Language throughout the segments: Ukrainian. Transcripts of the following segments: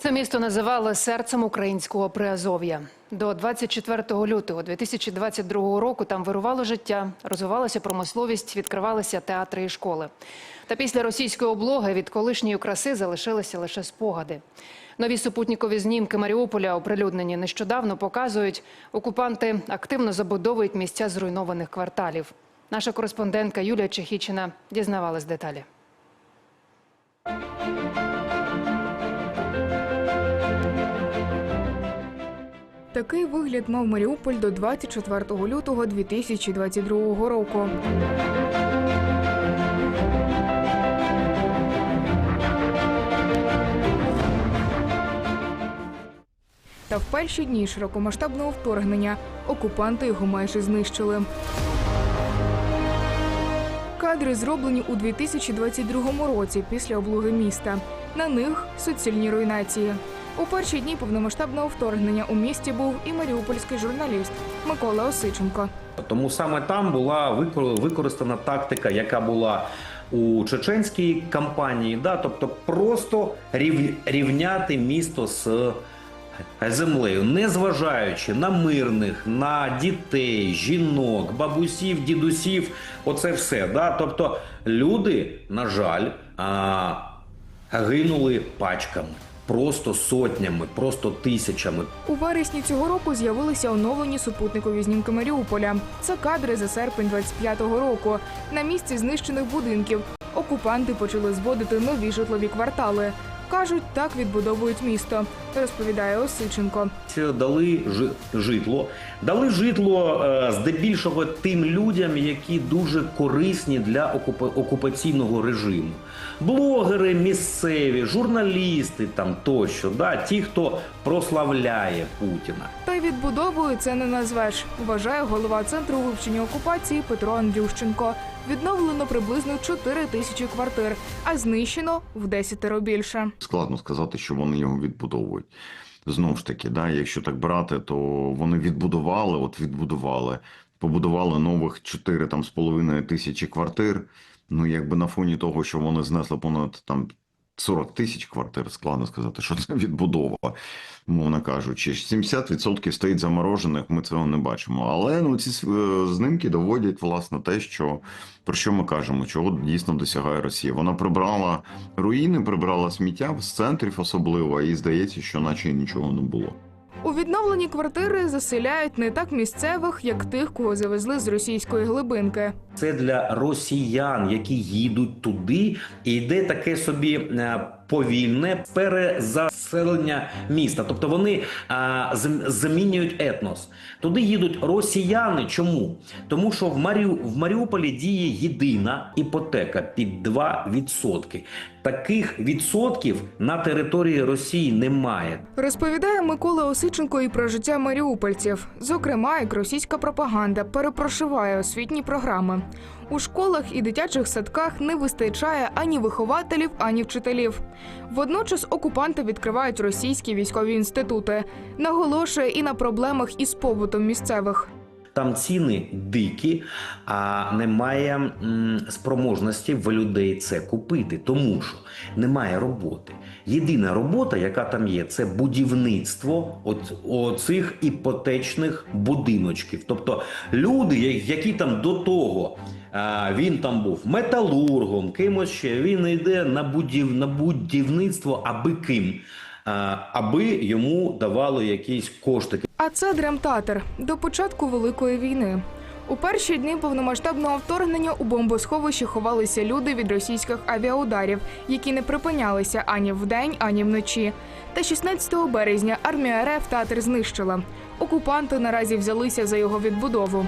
Це місто називали серцем українського Приазов'я. До 24 лютого 2022 року там вирувало життя, розвивалася промисловість, відкривалися театри і школи. Та після російської облоги від колишньої краси залишилися лише спогади. Нові супутникові знімки Маріуполя, оприлюднені нещодавно, показують, окупанти активно забудовують місця зруйнованих кварталів. Наша кореспондентка Юлія Чехічина дізнавалась деталі. Такий вигляд мав Маріуполь до 24 лютого 2022 року. Та в перші дні широкомасштабного вторгнення окупанти його майже знищили. Кадри зроблені у 2022 році після облоги міста. На них суцільні руйнації. У перші дні повномасштабного вторгнення у місті був і маріупольський журналіст Микола Осиченко. Тому саме там була використана тактика, яка була у чеченській кампанії, да? тобто просто рівняти місто з землею, незважаючи на мирних, на дітей, жінок, бабусів, дідусів, оце все. Да? Тобто люди, на жаль, а, гинули пачками, просто сотнями, просто тисячами. У вересні цього року з'явилися оновлені супутникові знімки Маріуполя. Це кадри за серпень 25-го року. На місці знищених будинків окупанти почали зводити нові житлові квартали. Кажуть, так відбудовують місто, розповідає Осиченко. дали жи- житло. Дали житло е, здебільшого тим людям, які дуже корисні для окупа- окупаційного режиму. Блогери місцеві, журналісти там тощо, да, ті, хто прославляє Путіна. Та й відбудовою це не назвеш, вважає голова центру вивчення окупації Петро Андрющенко. Відновлено приблизно 4 тисячі квартир, а знищено в десятеро більше. складно сказати, що вони його відбудовують. Знову ж таки, да, якщо так брати, то вони відбудували, от відбудували, побудували нових 4 там з половиною тисячі квартир. Ну, якби на фоні того, що вони знесли понад там 40 тисяч квартир, складно сказати, що це відбудова, мовно кажучи. 70% стоїть заморожених, ми цього не бачимо. Але ну ці е, знимки доводять власне те, що про що ми кажемо, чого дійсно досягає Росія. Вона прибрала руїни, прибрала сміття з центрів особливо, і здається, що наче нічого не було. У відновлені квартири заселяють не так місцевих, як тих, кого завезли з російської глибинки. Це для росіян, які їдуть туди, і йде таке собі е, повільне перезаселення міста. Тобто вони а, зам- замінюють етнос. Туди їдуть росіяни. Чому? Тому що в, Маріу, в Маріуполі діє єдина іпотека під 2%. Таких відсотків на території Росії немає. Розповідає Микола Осиченко і про життя маріупольців. Зокрема, як російська пропаганда перепрошиває освітні програми. У школах і дитячих садках не вистачає ані вихователів, ані вчителів. Водночас окупанти відкривають російські військові інститути. Наголошує і на проблемах із побутом місцевих. Там ціни дикі, а немає спроможності в людей це купити, тому що немає роботи. Єдина робота, яка там є, це будівництво оцих іпотечних будиночків. Тобто люди, які там до того. Він там був металургом, кимось ще. Він йде на будів на будівництво, аби ким, аби йому давали якісь кошти. А це драмтеатр до початку великої війни. У перші дні повномасштабного вторгнення у бомбосховищі ховалися люди від російських авіаударів, які не припинялися ані вдень, ані вночі. Та 16 березня армія РФ театр знищила. Окупанти наразі взялися за його відбудову.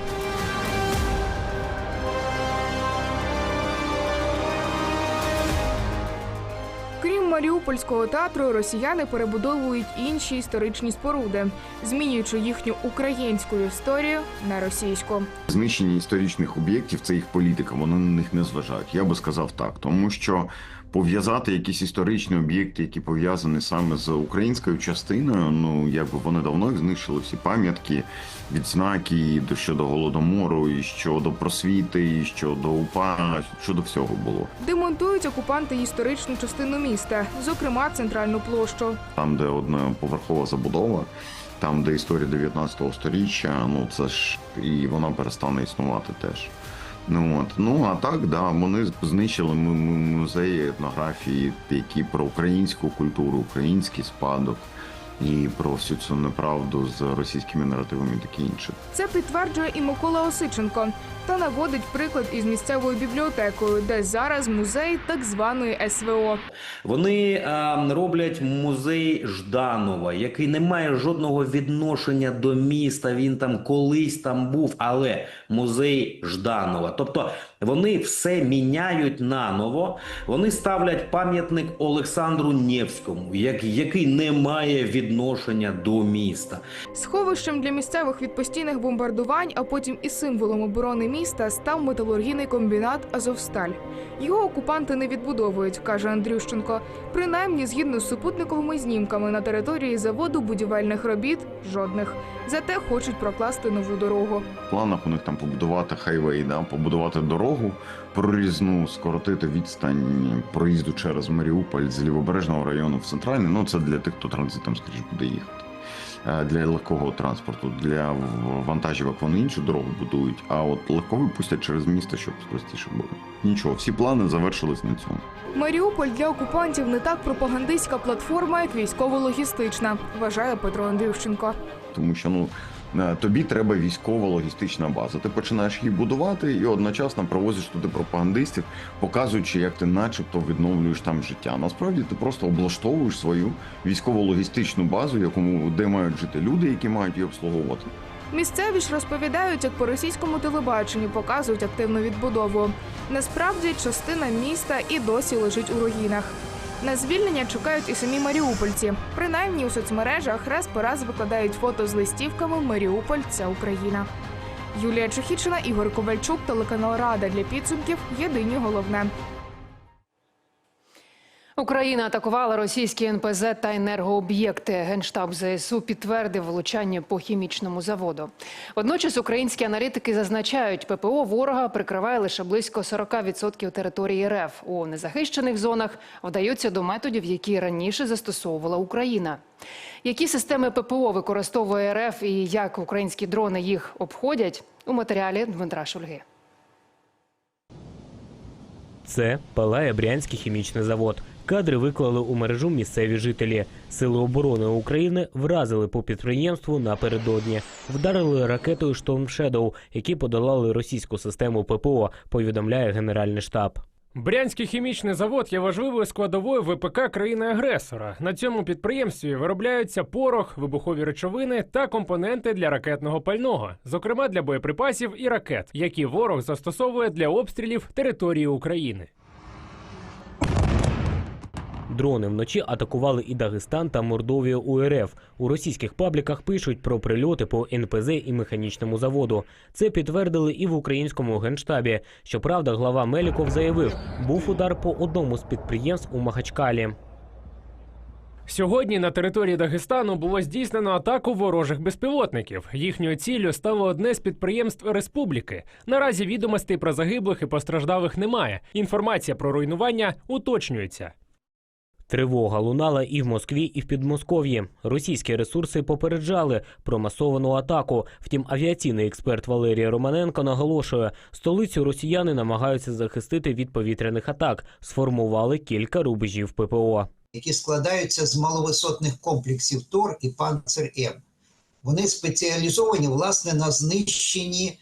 Маріупольського театру, росіяни перебудовують інші історичні споруди, змінюючи їхню українську історію на російську. Знищення історичних об'єктів це їх політика, вони на них не зважають. Я би сказав так, тому що пов'язати якісь історичні об'єкти, які пов'язані саме з українською частиною, ну якби вони давно знищили всі пам'ятки, відзнаки до щодо голодомору, і щодо просвіти, і щодо УПА, щодо всього було. Демонтують окупанти історичну частину міста, зокрема. центральну площу. Там, де одноповерхова забудова, там, де історія 19 сторіччя, ну це ж і вона перестане існувати теж. Ну от. Ну а так, да, вони знищили му- му- музеї етнографії, які про українську культуру, український спадок і про всю цю неправду з російськими наративами і таке інше. Це підтверджує і Микола Осиченко та наводить приклад із місцевою бібліотекою, де зараз музей так званої СВО. Вони е, роблять музей Жданова, який не має жодного відношення до міста. Він там колись там був, але музей Жданова. Тобто вони все міняють наново. Вони ставлять пам'ятник Олександру Невському, як, який не має відношення до міста. Сховищем для місцевих від постійних бомбардувань, а потім і символом оборони міста став металургійний комбінат Азовсталь. Його окупанти не відбудовують, каже Андрющенко. Принаймні, згідно з супутниковими знімками на території заводу будівельних робіт жодних. Зате хочуть прокласти нову дорогу. В планах у них там побудувати хайвей, да, побудувати дорогу прорізну, скоротити відстань проїзду через Маріуполь з лівобережного району в центральний. Ну це для тих, хто транзитом, скоріш буде їхати. Е, Для легкого транспорту, для вантажівок вони іншу дорогу будують, а от легкові пустять через місто, щоб простіше було. Нічого, всі плани завершились на цьому. Маріуполь для окупантів не так пропагандистська платформа, як військово-логістична, вважає Петро Андрівченко. Тому що ну тобі треба військова логістична база. Ти починаєш її будувати і одночасно провозиш туди пропагандистів, показуючи, як ти, начебто, відновлюєш там життя. Насправді ти просто облаштовуєш свою військово-логістичну базу, якому де мають жити люди, які мають її обслуговувати. Місцеві ж розповідають, як по російському телебаченню показують активну відбудову. Насправді частина міста і досі лежить у руїнах. На звільнення чекають і самі маріупольці. Принаймні у соцмережах раз по раз викладають фото з листівками Маріуполь це Україна. Юлія Чехічина, Ігор Ковальчук, телеканал Рада для підсумків. Єдині головне. Україна атакувала російські НПЗ та енергооб'єкти. Генштаб ЗСУ підтвердив влучання по хімічному заводу. Водночас українські аналітики зазначають, ППО ворога прикриває лише близько 40% території РФ. У незахищених зонах вдаються до методів, які раніше застосовувала Україна. Які системи ППО використовує РФ і як українські дрони їх обходять у матеріалі Дмитра Шульги. Це палає Брянський хімічний завод. Кадри виклали у мережу місцеві жителі. Сили оборони України вразили по підприємству напередодні. Вдарили ракетою Storm Shadow, які подолали російську систему ППО, повідомляє Генеральний штаб. Брянський хімічний завод є важливою складовою ВПК країни-агресора. На цьому підприємстві виробляються порох, вибухові речовини та компоненти для ракетного пального, зокрема для боєприпасів і ракет, які ворог застосовує для обстрілів території України. Дрони вночі атакували і Дагестан та Мордовію у РФ. У російських пабліках пишуть про прильоти по НПЗ і механічному заводу. Це підтвердили і в українському генштабі. Щоправда, глава Меліков заявив, був удар по одному з підприємств у Махачкалі. Сьогодні на території Дагестану було здійснено атаку ворожих безпілотників. Їхньою ціллю стало одне з підприємств республіки. Наразі відомостей про загиблих і постраждалих немає. Інформація про руйнування уточнюється. Тривога лунала і в Москві, і в Підмосков'ї. Російські ресурси попереджали про масовану атаку. Втім, авіаційний експерт Валерій Романенко наголошує, столицю росіяни намагаються захистити від повітряних атак. Сформували кілька рубежів ППО. які складаються з маловисотних комплексів ТОР і Панцер М. Вони спеціалізовані власне на знищенні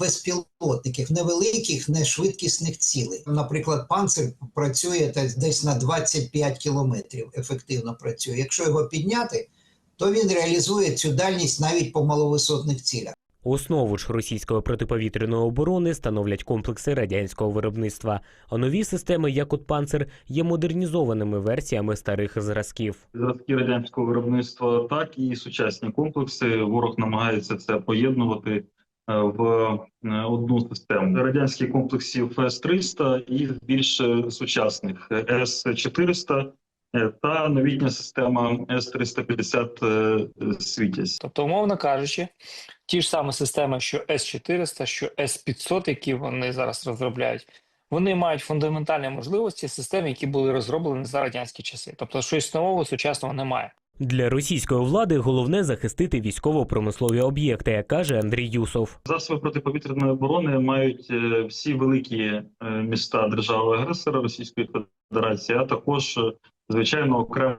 безпілотників, невеликих, нешвидкісних цілей. Наприклад, панцир працює десь- десь на 25 кілометрів, ефективно працює. Якщо його підняти, то він реалізує цю дальність навіть по маловисотних цілях. Основу ж російської протиповітряної оборони становлять комплекси радянського виробництва. А нові системи, як от «Панцир», є модернізованими версіями старих зразків. зразки радянського виробництва, так і сучасні комплекси. Ворог намагається це поєднувати в е, одну систему радянських комплексів С-300 і більш сучасних С-400 е, та новітня система С-350 е, «Світязь». Тобто, умовно кажучи, ті ж самі системи, що С-400, що С-500, які вони зараз розробляють, вони мають фундаментальні можливості систем, які були розроблені за радянські часи. Тобто, щось нового сучасного немає. Для російської влади головне захистити військово-промислові об'єкти, каже Андрій Юсов. Засоби протиповітряної оборони мають е, всі великі е, міста держави-агресора Російської Федерації, а також, е, звичайно, окремо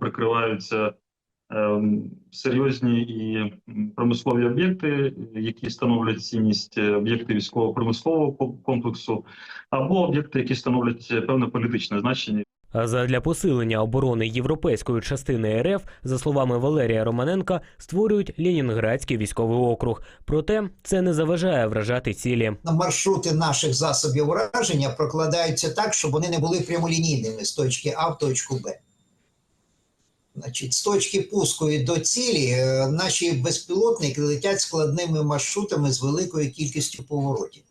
прикриваються серйозні і промислові об'єкти, які становлять цінність об'єкти військово-промислового комплексу, або об'єкти, які становлять певне політичне значення. А задля посилення оборони європейської частини РФ, за словами Валерія Романенка, створюють Ленінградський військовий округ. Проте це не заважає вражати цілі. Маршрути наших засобів ураження прокладаються так, щоб вони не були прямолінійними з точки А в точку Б. Значить, з точки пуску і до цілі е, наші безпілотники летять складними маршрутами з великою кількістю поворотів.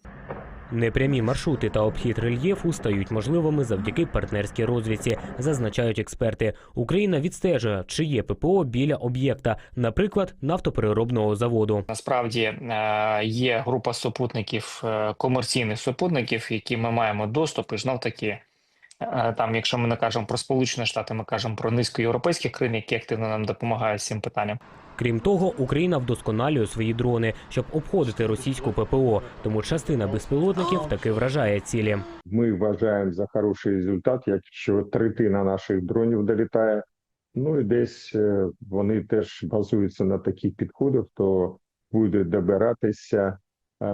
Непрямі маршрути та обхід рельєфу стають можливими завдяки партнерській розвідці, зазначають експерти. Україна відстежує, чи є ППО біля об'єкта, наприклад, нафтопереробного заводу. Насправді е, є група супутників, е, комерційних супутників, які ми маємо доступ, і знов таки. Е, Там, якщо ми не кажемо про Сполучені Штати, ми кажемо про низку європейських країн, які активно нам допомагають з цим питанням. Крім того, Україна вдосконалює свої дрони, щоб обходити російську ППО. Тому частина безпілотників таки вражає цілі. Ми вважаємо за хороший результат, якщо третина наших дронів долітає. Ну і десь е, вони теж базуються на таких підходах, то буде добиратися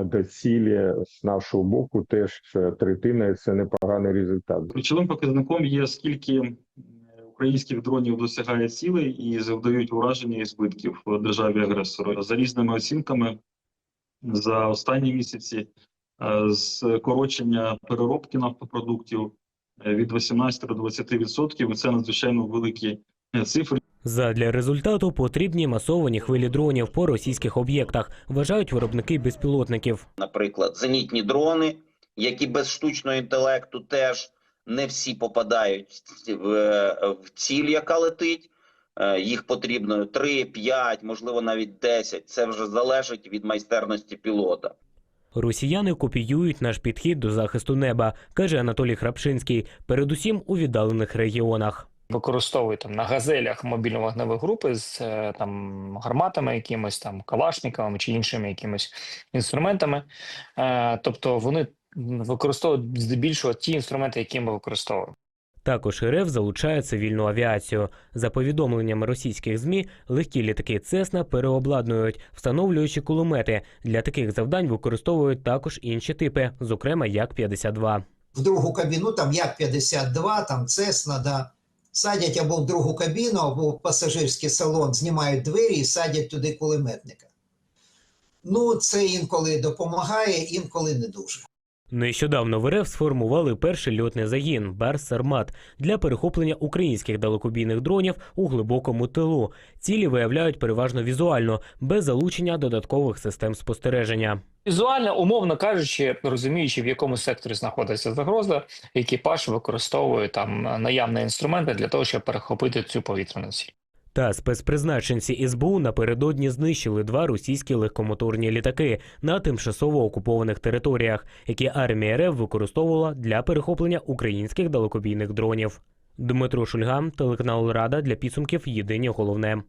до цілі з нашого боку. Теж е, третина і це непоганий результат. Ключовим показником є скільки українських дронів досягає цілей і завдають ураження і збитків державі агресору. За різними оцінками за останні місяці е, скорочення переробки нафтопродуктів е, від 18 до 20 відсотків. Це надзвичайно великі е, цифри. Задля результату потрібні масовані хвилі дронів по російських об'єктах, вважають виробники безпілотників. наприклад, зенітні дрони, які без штучного інтелекту теж не всі попадають в, в ціль, яка летить. Е, Їх потрібно 3, 5, можливо, навіть 10. Це вже залежить від майстерності пілота. Росіяни копіюють наш підхід до захисту неба, каже Анатолій Храпшинський, передусім у віддалених регіонах. Використовують там на газелях мобільно-вогневі групи з е, там гарматами, якимось там калашниковими чи іншими якимись інструментами. Е, Тобто вони використовують здебільшого ті інструменти, які ми використовуємо. Також РФ залучає цивільну авіацію. За повідомленнями російських змі, легкі літаки Цесна переобладнують, встановлюючи кулемети. Для таких завдань використовують також інші типи, зокрема Як-52. В другу кабіну, там Як-52, там Цесна, да, садять або в другу кабіну, або в пасажирський салон, знімають двері і садять туди кулеметника. Ну, це інколи допомагає, інколи не дуже. Нещодавно в РФ сформували перший льотний загін Барс Сармат для перехоплення українських далекобійних дронів у глибокому тилу. Цілі виявляють переважно візуально, без залучення додаткових систем спостереження. Візуально, умовно кажучи, розуміючи, в якому секторі знаходиться загроза, екіпаж використовує там наявні інструменти для того, щоб перехопити цю повітряну ціль. Та спецпризначенці СБУ напередодні знищили два російські легкомоторні літаки на тимчасово окупованих територіях, які армія РФ використовувала для перехоплення українських далекобійних дронів. Дмитро Шульга, телеканал Рада для підсумків Єдині головне.